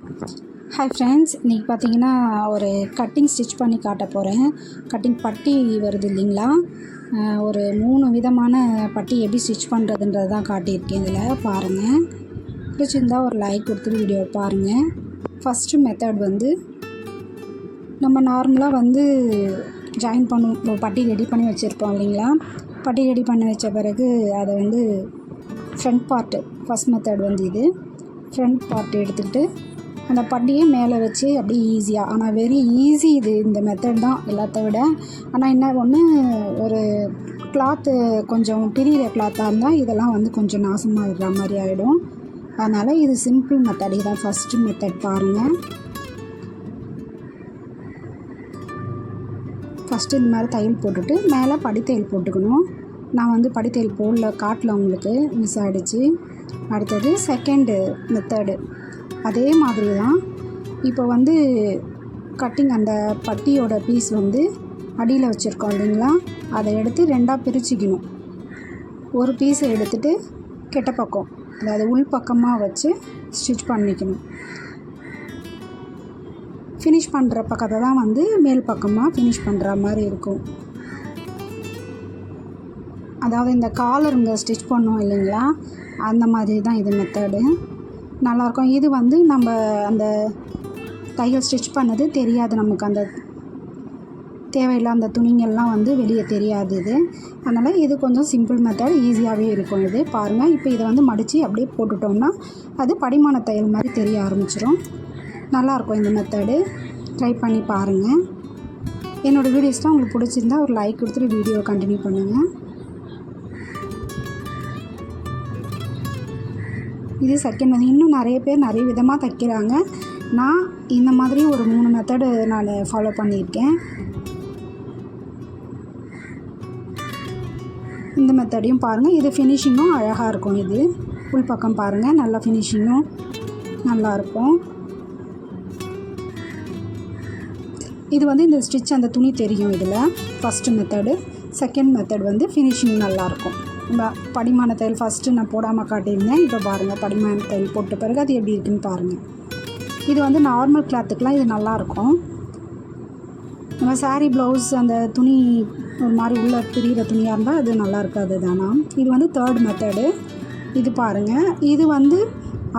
Hi friends இன்றைக்கி பார்த்தீங்கன்னா ஒரு கட்டிங் ஸ்டிச் பண்ணி காட்ட போகிறேன் கட்டிங் பட்டி வருது இல்லைங்களா? ஒரு மூணு விதமான பட்டி எப்படி ஸ்டிச் பண்ணுறதுன்றது தான் காட்டியிருக்கேன் இதில். பாருங்கள் பிடிச்சிருந்தா ஒரு லைக் கொடுத்துட்டு வீடியோ பாருங்கள் ஃபஸ்ட்டு மெத்தட் வந்து நம்ம நார்மலாக வந்து ஜாயின் பண்ணுவோம் பட்டி ரெடி பண்ணி வச்சுருப்போம் இல்லைங்களா? பட்டி ரெடி பண்ணி வச்ச பிறகு அதை வந்து ஃப்ரண்ட் பார்ட்டு ஃபஸ்ட் மெத்தட் வந்து இது. ஃப்ரண்ட் பார்ட் எடுத்துக்கிட்டு அந்த பட்டியை மேலே வச்சு அப்படியே ஈஸியாக ஆனால் வெரி ஈஸி இது. இந்த மெத்தட் தான் எல்லாத்த விட. ஆனால் என்ன ஒன்று ஒரு கிளாத்து கொஞ்சம் பிரியிற கிளாத்தாக இருந்தால் இதெல்லாம் வந்து கொஞ்சம் நாசமாகிடுற மாதிரி ஆகிடும் அதனால் இது சிம்பிள் மெத்தட் இதான் ஃபஸ்ட்டு மெத்தட் பாருங்கள் ஃபஸ்ட்டு இந்த மாதிரி தையல் போட்டுட்டு மேலே படித்தையல் போட்டுக்கணும். நான் வந்து படித்தையல் போடல காட்டில் உங்களுக்கு மிஸ் ஆகிடுச்சு அடுத்தது செகண்டு மெத்தடு அதே மாதிரி தான் இப்போ வந்து கட்டிங் அந்த பட்டியோட பீஸ் வந்து அடியில் வச்சுருக்கோம் இல்லைங்களா? அதை எடுத்து ரெண்டாக பிரிச்சுக்கணும். ஒரு பீஸை எடுத்துட்டு கெட்ட பக்கம் அதாவது உள் பக்கமாக வச்சு ஸ்டிச் பண்ணிக்கணும். ஃபினிஷ் பண்ணுற பக்கத்தை தான் வந்து மேல் பக்கமாக ஃபினிஷ் பண்ணுற மாதிரி இருக்கும். அதாவது இந்த காலருங்க ஸ்டிச் பண்ணோம் இல்லைங்களா? அந்த மாதிரி தான் இது மெத்தடு நல்லாயிருக்கும். இது வந்து நம்ம அந்த தையல் ஸ்டிச் பண்ணது தெரியாது நமக்கு. அந்த தேவையில்லை அந்த துணிங்கள்லாம் வந்து வெளியே தெரியாது இது. அதனால் இது கொஞ்சம் சிம்பிள் மெத்தட் ஈஸியாகவே இருக்கும் இது. பாருங்கள் இப்போ இதை வந்து மடித்து அப்படியே போட்டுட்டோம்னா அது படிமான தையல் மாதிரி தெரிய ஆரம்பிச்சிடும் நல்லாயிருக்கும் இந்த மெத்தடு ட்ரை பண்ணி பாருங்கள் என்னோடய வீடியோஸ்லாம் உங்களுக்கு பிடிச்சிருந்தா ஒரு லைக் கொடுத்துட்டு வீடியோ கண்டினியூ பண்ணுங்கள் இது செகண்ட் வந்து இன்னும் நிறைய பேர் நிறைய விதமாக தைக்கிறாங்க. நான் இந்த மாதிரி ஒரு மூணு மெத்தடு நான் ஃபாலோ பண்ணியிருக்கேன். இந்த மெத்தடையும் பாருங்கள் இது ஃபினிஷிங்கும் அழகாக இருக்கும் இது. உள்பக்கம் பாருங்கள் நல்லா ஃபினிஷிங்கும் நல்லாயிருக்கும் இது வந்து இந்த ஸ்டிச் அந்த துணி தெரியும் இதில். ஃபஸ்ட்டு மெத்தடு செகண்ட் மெத்தட் வந்து ஃபினிஷிங் நல்லாயிருக்கும் படிமான தையல் ஃபஸ்ட்டு நான் போடாமல் காட்டியிருந்தேன். இப்போ பாருங்கள் படிமான தையல் போட்ட பிறகு அது எப்படி இருக்குன்னு பாருங்கள் இது வந்து நார்மல் கிளாத்துக்கெலாம் இது நல்லாயிருக்கும். நம்ம சாரீ ப்ளவுஸ் அந்த துணி ஒரு மாதிரி உள்ள பிரிகிற துணியாக இருந்தால் அது நல்லா இருக்காது தானா? இது வந்து தேர்ட் மெத்தடு இது பாருங்கள் இது வந்து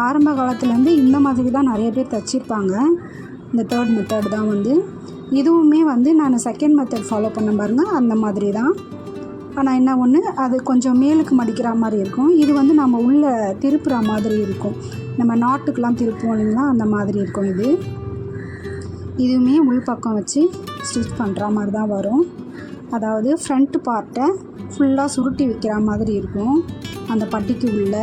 ஆரம்ப காலத்துலேருந்து இந்த மாதிரி தான் நிறைய பேர் தைச்சிருப்பாங்க. இந்த தேர்ட் மெத்தட் தான் வந்து. இதுவுமே வந்து நான் செகண்ட் மெத்தட் ஃபாலோ பண்ண பாருங்கள் அந்த மாதிரி தான். ஆனால் என்ன ஒன்று அது கொஞ்சம் மேலுக்கு மடிக்கிற மாதிரி இருக்கும். இது வந்து நம்ம உள்ளே திருப்புற மாதிரி இருக்கும். நம்ம நாட்டுக்கெலாம் திருப்புவோம் இல்லைங்களா? அந்த மாதிரி இருக்கும் இது. இதுவுமே உள்பக்கம் வச்சு ஸ்டிச் பண்ணுற மாதிரி தான் வரும். அதாவது ஃப்ரண்ட் பார்ட்டை ஃபுல்லாக சுருட்டி வைக்கிற மாதிரி இருக்கும். அந்த பட்டிக்கு உள்ள.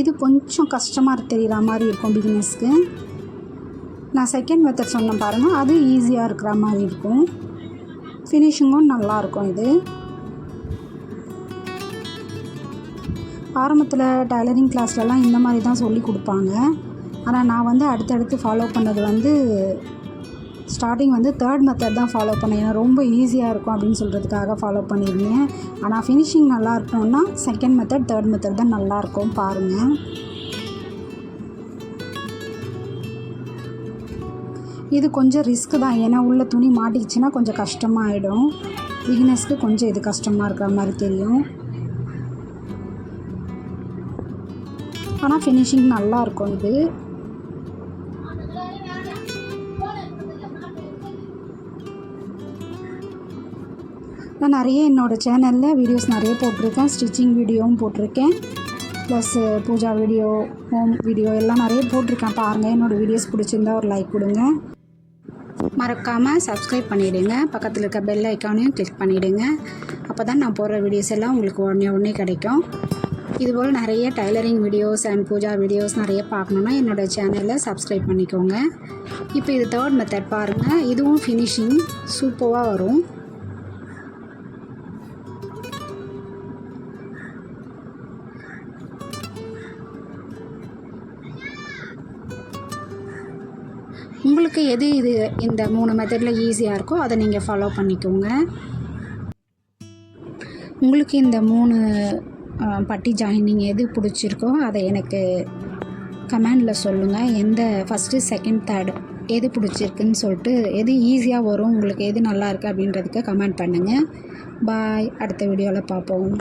இது கொஞ்சம் கஷ்டமாக தெரிகிற மாதிரி இருக்கும் பிகினர்ஸ்க்கு நான் செகண்ட் மெத்தட் சொன்னேன் பாருங்கள் அது ஈஸியாக இருக்கிற மாதிரி இருக்கும். ஃபினிஷிங்கும் நல்லாயிருக்கும் இது. ஆரம்பத்தில் டைலரிங் கிளாஸ்லலாம் இந்த மாதிரி தான் சொல்லி கொடுப்பாங்க. ஆனால் நான் வந்து அடுத்தடுத்து ஃபாலோ பண்ணது வந்து ஸ்டார்டிங் வந்து தேர்ட் மெத்தட் தான் ஃபாலோ பண்ணேன். ஏன்னா ரொம்ப ஈஸியாக இருக்கும் அப்படின்னு சொல்கிறதுக்காக ஃபாலோ பண்ணியிருந்தேன். ஆனால் ஃபினிஷிங் நல்லா இருக்கணும்னா செகண்ட் மெத்தட் தேர்ட் மெத்தட் தான் நல்லாயிருக்கும் பாருங்கள் இது கொஞ்சம் ரிஸ்க்கு தான். ஏன்னா உள்ள துணி மாட்டிக்கிச்சுன்னா கொஞ்சம் கஷ்டமாக ஆகிடும் பிகினர்ஸ்க்கு கொஞ்சம் இது கஷ்டமாக இருக்கிற மாதிரி தெரியும். ஆனால் ஃபினிஷிங் நல்லா இருக்கும் இது. நான் நிறைய என்னோடய சேனலில் வீடியோஸ் நிறைய போட்டிருக்கேன். ஸ்டிச்சிங் வீடியோவும் போட்டிருக்கேன். Plus puja video home video எல்லாம் நிறைய போட்டிருக்கேன். பாருங்கள் என்னோடய வீடியோஸ் பிடிச்சிருந்தா ஒரு லைக் கொடுங்க. மறக்காமல் சப்ஸ்கிரைப் பண்ணிவிடுங்க பக்கத்தில் இருக்க பெல் ஐக்கானையும் கிளிக் பண்ணிவிடுங்க அப்போ தான் நான் போடுற வீடியோஸ் எல்லாம் உங்களுக்கு உடனே உடனே கிடைக்கும். இதுபோல் நிறைய tailoring videos and puja videos நிறைய பார்க்கணுன்னா என்னோடய சேனலை சப்ஸ்கிரைப் பண்ணிக்கோங்க. இப்போ இது தேர்ட் மெத்தட் பாருங்கள் இதுவும் ஃபினிஷிங் சூப்பராக வரும். உங்களுக்கு எது இது இந்த மூணு மெத்தடில் ஈஸியாக இருக்கோ அதை நீங்கள் ஃபாலோ பண்ணிக்கோங்க. உங்களுக்கு இந்த மூணு பட்டி ஜாயினிங் எது பிடிச்சிருக்கோ அதை எனக்கு கமெண்டில் சொல்லுங்கள் எந்த ஃபஸ்ட்டு செகண்ட் தேர்டு எது பிடிச்சிருக்குன்னு சொல்லிட்டு எது ஈஸியாக வரும் உங்களுக்கு எது நல்லா இருக்குது அப்படின்றதுக்கு கமெண்ட் பண்ணுங்கள் பாய் அடுத்த வீடியோவில் பார்ப்போம்.